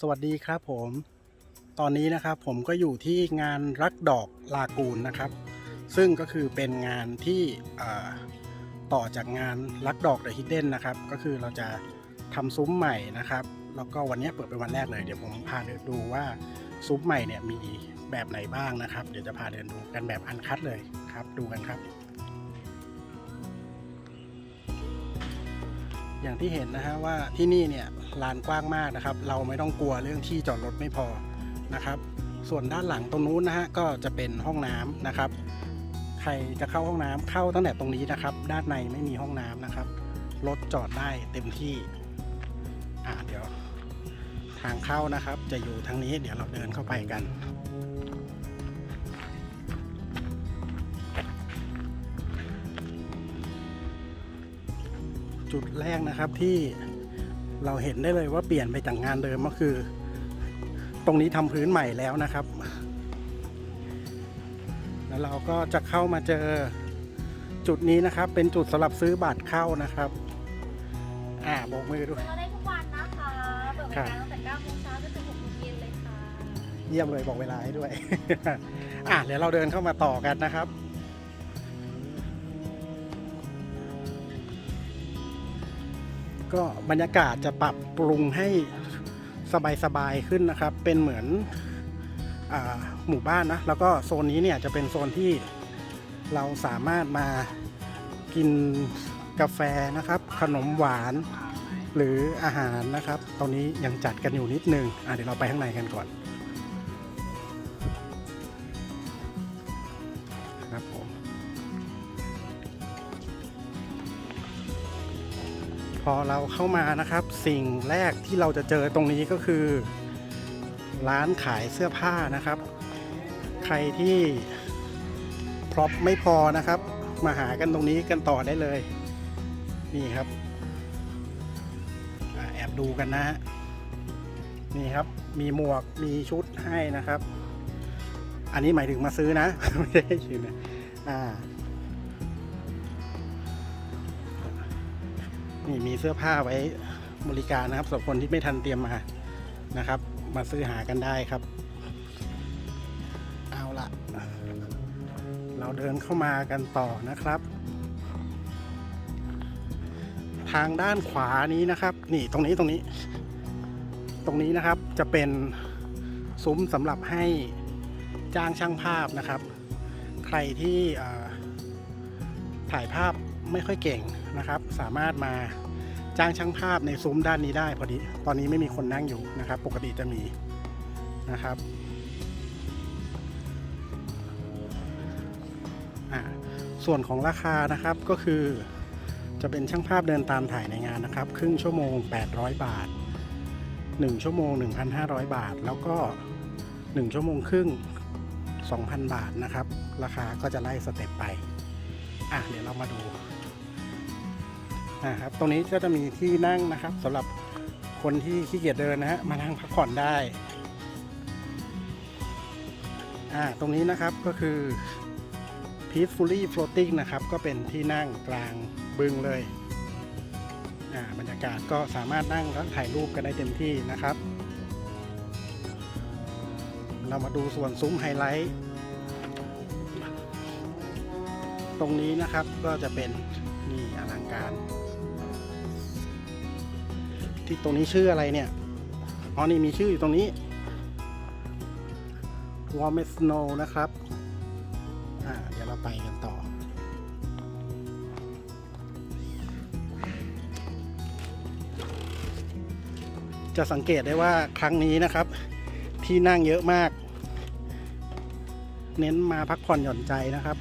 สวัสดีครับผม ตอนนี้นะครับผมก็อยู่ที่งานรักดอกลากูนนะครับ ซึ่งก็คือเป็นงานที่ต่อจากงานรักดอกเดอะฮิดเด้นนะครับ ก็คือเราจะทำซุ้มใหม่นะครับ แล้วก็วันนี้เปิดเป็นวันแรกเลย เดี๋ยวผมพาเดินดูว่าซุ้มใหม่เนี่ยมีแบบไหนบ้างนะครับ เดี๋ยวจะพาเดินดูกันแบบอันคัดเลยครับ ดูกันครับ อย่างที่เห็นนะฮะว่าที่นี่เนี่ยลานกว้างมากนะครับ เราไม่ต้องกลัวเรื่องที่จอดรถไม่พอนะครับ ส่วนด้านหลังตรงนู้นนะฮะก็จะเป็นห้องน้ำนะครับ ใครจะเข้าห้องน้ำเข้าตั้งแต่ตรงนี้นะครับ ด้านในไม่มีห้องน้ำนะครับรถจอดได้เต็มที่อ่าเดี๋ยว ทางเข้านะครับ จะอยู่ทางนี้เดี๋ยวเราเดินเข้าไปกัน จุดแรกนะครับที่เราเห็นได้เลยว่าเปลี่ยนไปจากงานเดิมก็คือ ตรงนี้ทำพื้นใหม่แล้วนะครับ แล้วเราก็จะเข้ามาเจอจุดนี้นะครับ เป็นจุดสำหรับซื้อบัตรเข้านะครับ อ่าโบกมือด้วย เราได้ทุกวันนะคะเปิดบริการตั้งแต่9โมงเช้าจนถึง6โมงเย็นเลยค่ะ เยี่ยมเลยบอกเวลาให้ด้วย อะเดี๋ยวเราเดินเข้ามาต่อกันนะครับ ก็บรรยากาศจะปรับปรุงให้สบายๆขึ้นนะครับ เป็นเหมือนอหมู่บ้านนะ แล้วก็โซนนี้เนี่ยจะเป็นโซนที่เราสามารถมากินกาแฟนะครับ ขนมหวานหรืออาหารนะครับ ตอนนี้ยังจัดกันอยู่นิดนึงเดี๋ยวเราไปข้างในกันก่อน พอเราเข้ามานะครับ สิ่งแรกที่เราจะเจอตรงนี้ก็คือ ร้านขายเสื้อผ้านะครับ ใครที่พร็อพไม่พอนะครับ มาหากันตรงนี้กันต่อได้เลย นี่ครับอแอบดูกันนะฮะนี่ครับมีหมวกมีชุดให้นะครับ อันนี้หมายถึงมาซื้อนะ ไม่ได้ให้ชิมนะอ่า นี่มีเสื้อผ้าไว้บริการนะครับสำหรับคนที่ไม่ทันเตรียมมานะครับ มาซื้อหากันได้ครับ เอาละเราเดินเข้ามากันต่อนะครับ ทางด้านขวานี้นะครับ นี่ตรงนี้ตรงนี้ ตรงนี้นะครับจะเป็นซุ้มสำหรับให้จ้างช่างภาพนะครับ ใครที่ถ่ายภาพไม่ค่อยเก่งนะครับ สามารถมาจ้างช่างภาพในซุ้มด้านนี้ได้พอดี ตอนนี้ไม่มีคนนั่งอยู่นะครับ ปกติจะมีนะครับส่วนของราคานะครับก็คือจะเป็นช่างภาพเดินตามถ่ายในงานนะครับ ครึ่งชั่วโมง 800 บาท 1 ชั่วโมง 1,500 บาท แล้วก็ 1 ชั่วโมงครึ่ง 2,000 บาทนะครับ ราคาก็จะไล่สเต็ปไป อะเดี๋ยวเรามาดู นะครับตรงนี้ก็จะมีที่นั่งนะครับสำหรับคนที่ขี้เกียจเดินนะฮะมานั่งพักผ่อนได้อ่าตรงนี้นะครับก็คือ peacefully floating นะครับ ก็เป็นที่นั่งกลางบึงเลยอ่าบรรยากาศก็สามารถนั่งแล้วถ่ายรูปกันได้เต็มที่นะครับ เรามาดูส่วนซุ้มไฮไลท์ตรงนี้นะครับก็จะเป็นนี่อลังการ ที่ตรงนี้ชื่ออะไรเนี่ยอ๋อนี่มีชื่ออยู่ตรงนี้ w a r m e Snow นะครับอ่าเดี๋ยวเราไปกันต่อ จะสังเกตได้ว่าครั้งนี้นะครับ ที่นั่งเยอะมาก เน้นมาพักผ่อนหย่อนใจนะครับ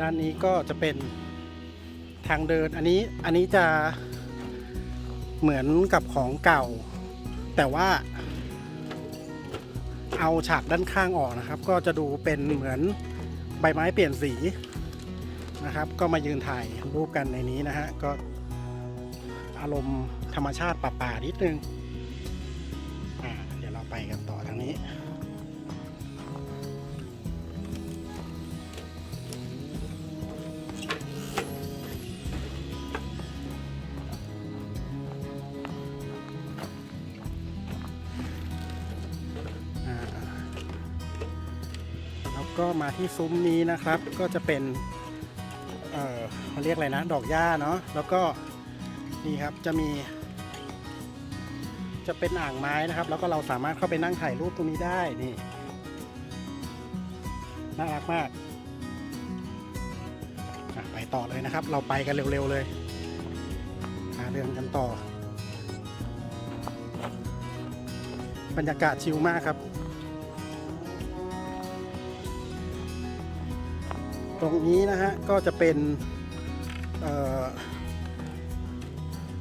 ด้านนี้ก็จะเป็นทางเดินอันนี้อันนี้จะเหมือนกับของเก่า แต่ว่าเอาฉากด้านข้างออกนะครับ ก็จะดูเป็นเหมือนใบไม้เปลี่ยนสีนะครับ ก็มายืนถ่ายรูปกันในนี้นะฮะก็อารมณ์ธรรมชาติป่าๆนิดนึง ก็มาที่ซุ้มนี้นะครับ ก็จะเป็น เออเขาเรียกอะไรนะ ดอกหญ้าเนาะ แล้วก็นี่ครับจะมี จะเป็นอ่างไม้นะครับ แล้วก็เราสามารถเข้าไปนั่งถ่ายรูปตรงนี้ได้ นี่ น่ารักมากไปต่อเลยนะครับ เราไปกันเร็วๆเลยหาเรื่องกันต่อ บรรยากาศชิลมากครับ ตรงนี้นะฮะก็จะเป็น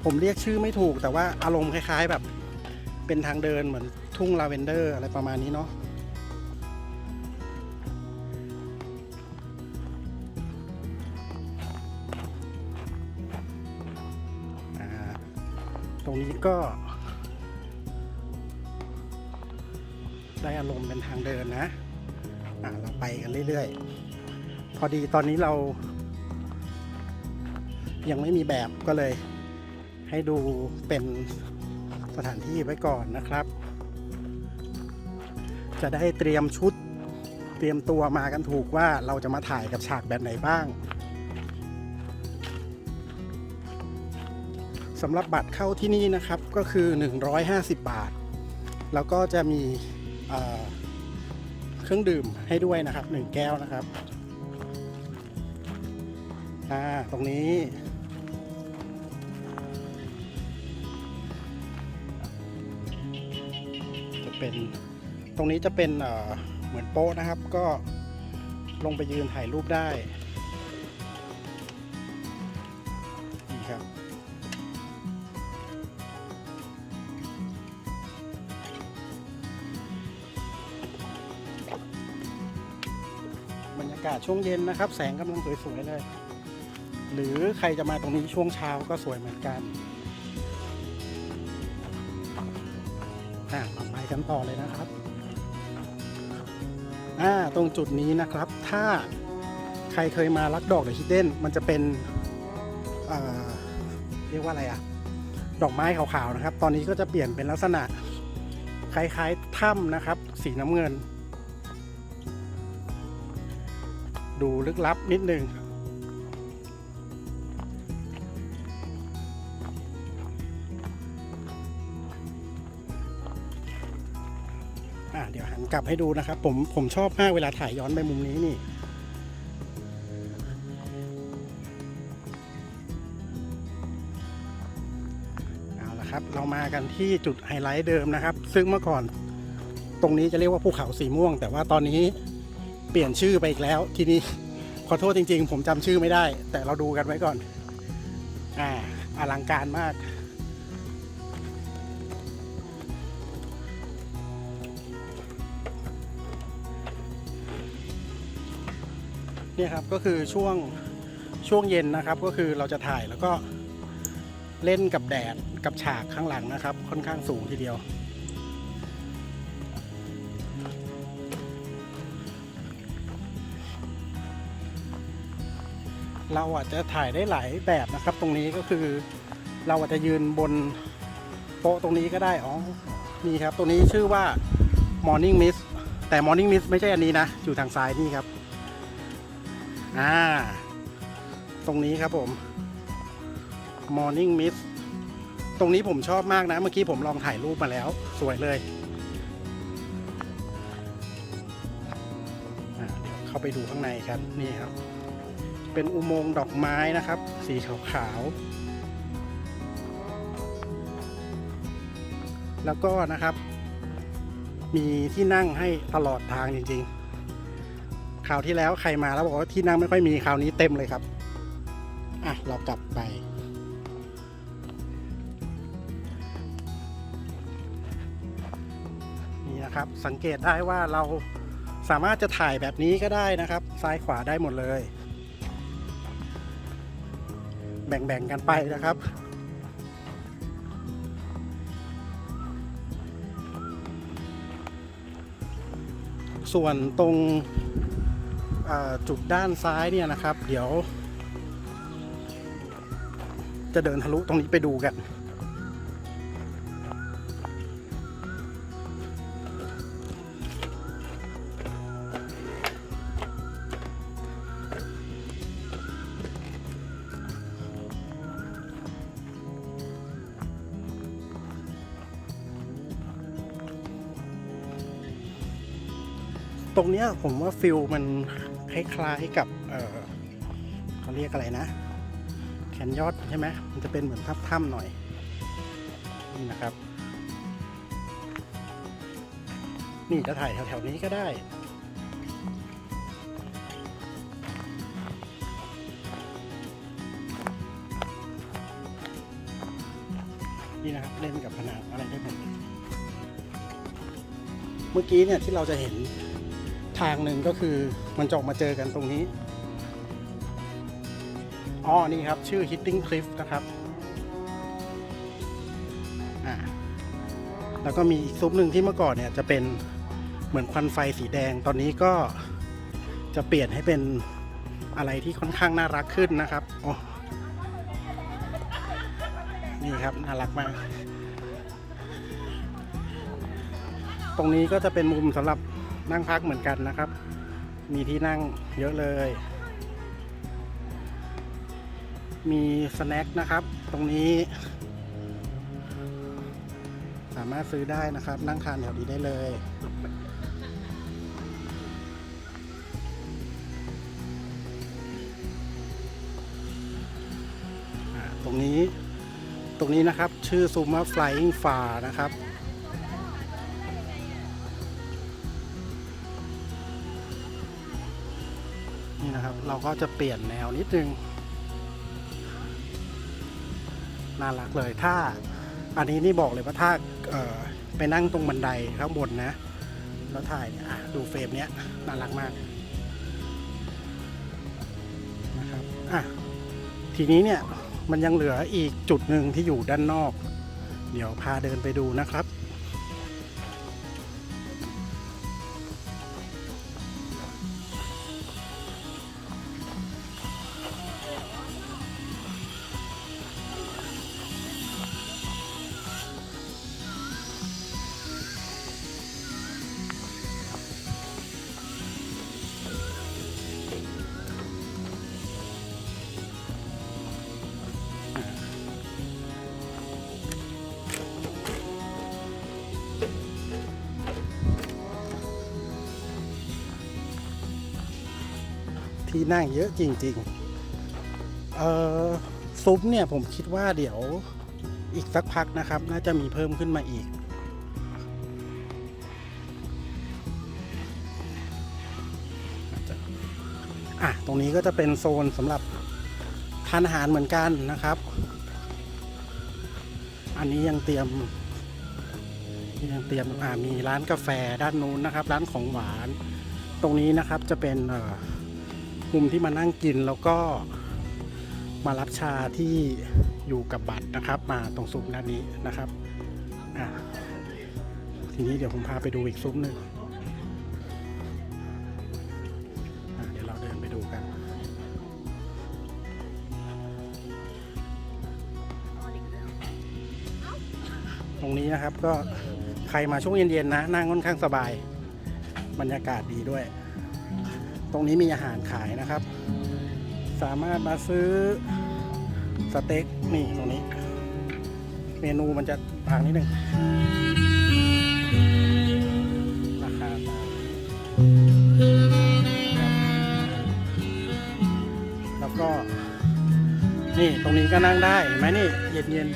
ผมเรียกชื่อไม่ถูกแต่ว่าอารมณ์คล้ายๆแบบเป็นทางเดินเหมือนทุ่งลาเวนเดอร์อะไรประมาณนี้เนาะตรงนี้ก็ได้อารมณ์เป็นทางเดินนะอ่าเราไปกันเรื่อยๆ พอดีตอนนี้เรา ยังไม่มีแบบก็เลย ให้ดูเป็นสถานที่ไว้ก่อนนะครับ จะได้เตรียมชุดเตรียมตัวมากันถูกว่าเราจะมาถ่ายกับฉากแบบไหนบ้างสำหรับบัตรเข้าที่นี่นะครับก็คือ 150 บาท แล้วก็จะมีเอ่อเครื่องดื่มให้ด้วยนะครับ 1 แก้วนะครับ อ่าตรงนี้ จะเป็นตรงนี้จะเป็นเอ่อเหมือนโป๊ะนะครับ ก็ลงไปยืนถ่ายรูปได้นี่ครับบรรยากาศช่วงเย็นนะครับ แสงกำลังสวยๆเลย หรือใครจะมาตรงนี้ช่วงเช้าก็สวยเหมือนกันอ่าไปกันต่อเลยนะครับอ่าตรงจุดนี้นะครับ ถ้าใครเคยมาลักดอกเดอฮิดเด้นมันจะเป็นเเรียกว่าอะไรอะดอกไม้ขาวๆนะครับ ตอนนี้ก็จะเปลี่ยนเป็นลักษณะ คล้ายๆถ้ำนะครับ สีน้ำเงิน ดูลึกลับนิดนึง กลับให้ดูนะครับ ผมผมชอบมากเวลาถ่ายย้อนไปมุมนี้นี่เอาละครับ เรามากันที่จุดไฮไลท์เดิมนะครับ ซึ่งเมื่อก่อนตรงนี้จะเรียกว่าภูเขาสีม่วง แต่ว่าตอนนี้เปลี่ยนชื่อไปอีกแล้วทีนี้ขอโทษจริง ๆ ผมจำชื่อไม่ได้ แต่เราดูกันไว้ก่อน อ่าอลังการมาก เนี่ยครับก็คือช่วงช่วงเย็นนะครับ ก็คือเราจะถ่ายแล้วก็เล่นกับแดดกับฉากข้างหลังนะครับ ค่อนข้างสูงทีเดียว เราอาจจะถ่ายได้หลายแบบนะครับ ตรงนี้ก็คือเราอาจจะยืนบนโต๊ะตรงนี้ก็ได้อ๋อนี่ครับตรงนี้ชื่อว่า Morning Mist แต่ Morning Mist ไม่ใช่อันนี้นะ อยู่ทางซ้ายนี่ครับ อ่า ตรงนี้ครับผม Morning Mist ตรงนี้ผมชอบมากนะ เมื่อกี้ผมลองถ่ายรูปมาแล้ว สวยเลยเดี๋ยวเข้าไปดูข้างในกันนี่ครับ เป็นอุโมงค์ดอกไม้นะครับ สีขาวๆ แล้วก็นะครับ มีที่นั่งให้ตลอดทางจริง ๆ คราวที่แล้วใครมาแล้วบอกว่าที่นั่งไม่ค่อยมีคราวนี้เต็มเลยครับ อะ เรากลับไป นี่นะครับ สังเกตได้ว่าเราสามารถจะถ่ายแบบนี้ก็ได้นะครับ ซ้ายขวาได้หมดเลย แบ่งๆกันไปนะครับส่วนตรง จุดด้านซ้ายเนี่ยนะครับ เดี๋ยว จะเดินทะลุตรงนี้ไปดูกัน ตรงเนี้ยผมว่าฟิลมัน คล้ายๆกับเออเขาเรียกอะไรนะ แขนยอดใช่ไหมมันจะเป็นเหมือนทับถ้ำหน่อย นี่นะครับ นี่จะถ่ายแถวๆนี้ก็ได้นี่นะครับเล่นกับผนังอะไรได้หมดเมื่อกี้เนี่ยที่เราจะเห็น ทางหนึ่งก็คือมันจะออกมาเจอกันตรงนี้อ๋อนี่ครับ ชื่อ Hitting Cliff นะครับอ่าแล้วก็มีอีกซุปหนึ่งที่เมื่อก่อนเนี่ยจะเป็นเหมือนควันไฟสีแดงตอนนี้ก็จะเปลี่ยนให้เป็นอะไรที่ค่อนข้างน่ารักขึ้นนะครับโอ้นี่ครับน่ารักมาก ตรงนี้ก็จะเป็นมุมสำหรับ นั่งพักเหมือนกันนะครับ มีที่นั่งเยอะเลย มีสแน็คนะครับ ตรงนี้ สามารถซื้อได้นะครับ นั่งทานแถวนี้ได้เลยตรงนี้ตรงนี้นะครับชื่อซูมา Flying Far นะครับนี่นะครับ เราก็จะเปลี่ยนแนวนิดนึง น่ารักเลยถ้าอันนี้นี่บอกเลยว่าถ้าไปนั่งตรงบันไดข้างบนนะ แล้วถ่ายเนี่ยดูเฟรมเนี้ยน่ารักมากนะครับอะทีนี้เนี่ยมันยังเหลืออีกจุดหนึ่งที่อยู่ด้านนอก เดี๋ยวพาเดินไปดูนะครับ นั่งเยอะจริงๆเอ่อซุปเนี่ยผมคิดว่าเดี๋ยวอีกสักพักนะครับ น่าจะมีเพิ่มขึ้นมาอีก อะ ตรงนี้ก็จะเป็นโซนสำหรับทานอาหารเหมือนกันนะครับ อันนี้ยังเตรียมยังเตรียมอ่ามีร้านกาแฟด้านนู้นนะครับ ร้านของหวาน ตรงนี้นะครับจะเป็นเอ่อ มุมที่มานั่งกินแล้วก็มารับชาที่อยู่กับบัตรนะครับ มาตรงซุ้มด้านนี้นะครับอะทีนี้เดี๋ยวผมพาไปดูอีกซุ้มหนึ่งอะเดี๋ยวเราเดินไปดูกัน ตรงนี้นะครับก็ใครมาช่วงเย็นๆนะนั่งค่อนข้างสบาย บรรยากาศดีด้วย ตรงนี้มีอาหารขายนะครับ สามารถมาซื้อสเต็กนี่ตรงนี้ เมนูมันจะต่างนิดนึงราคาตามครับแล้วก็ นี่ตรงนี้ก็นั่งได้เห็นไหมนี่ เย็น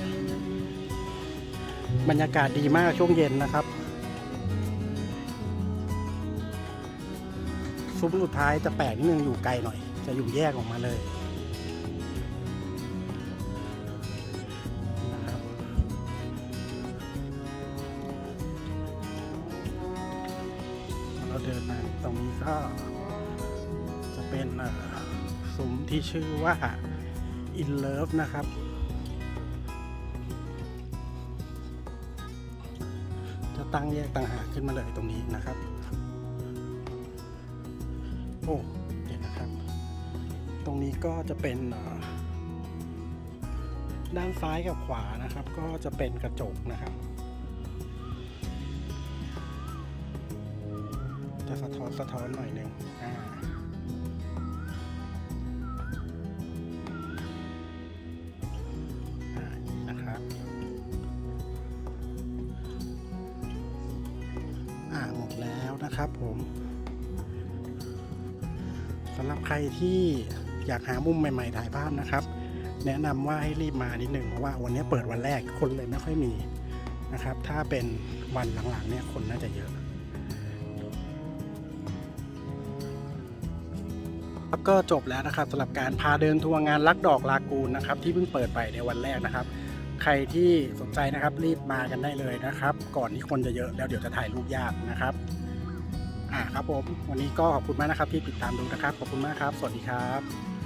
ๆบรรยากาศดีมากช่วงเย็นนะครับ ซุ้มสุดท้ายจะแปลกนิดนึงอยู่ไกลหน่อย จะอยู่แยกออกมาเลยนะครับเราเดินมาตรงนี้ก็จะเป็นเอ่อซุ้มที่ชื่อว่า In Love นะครับจะตั้งแยกต่างหากขึ้นมาเลยตรงนี้นะครับ ก็จะเป็นด้านซ้ายกับขวานะครับ ก็จะเป็นกระจกนะครับ จะสะท้อนสะท้อนหน่อยหนึ่งอ่าอ่าอย่างนี้นะครับอ่าหมดแล้วนะครับผมสำหรับใครที่ อยากหามุมใหม่ ๆ ถ่ายภาพนะครับ แนะนำว่าให้รีบมานิดหนึ่งเพราะว่าวันนี้เปิดวันแรกคนเลยไม่ค่อยมีนะครับ ถ้าเป็นวันหลังๆเนี่ยคนน่าจะเยอะแล้วก็จบแล้วนะครับสำหรับการพาเดินทัวร์งานลักดอกลากูนนะครับ ที่เพิ่งเปิดไปในวันแรกนะครับ ใครที่สนใจนะครับรีบมากันได้เลยนะครับ ก่อนที่คนจะเยอะแล้วเดี๋ยวจะถ่ายรูปยากนะครับอ่าครับผมวันนี้ก็ขอบคุณมากนะครับที่ติดตามดูนะครับ ขอบคุณมากครับ สวัสดีครับ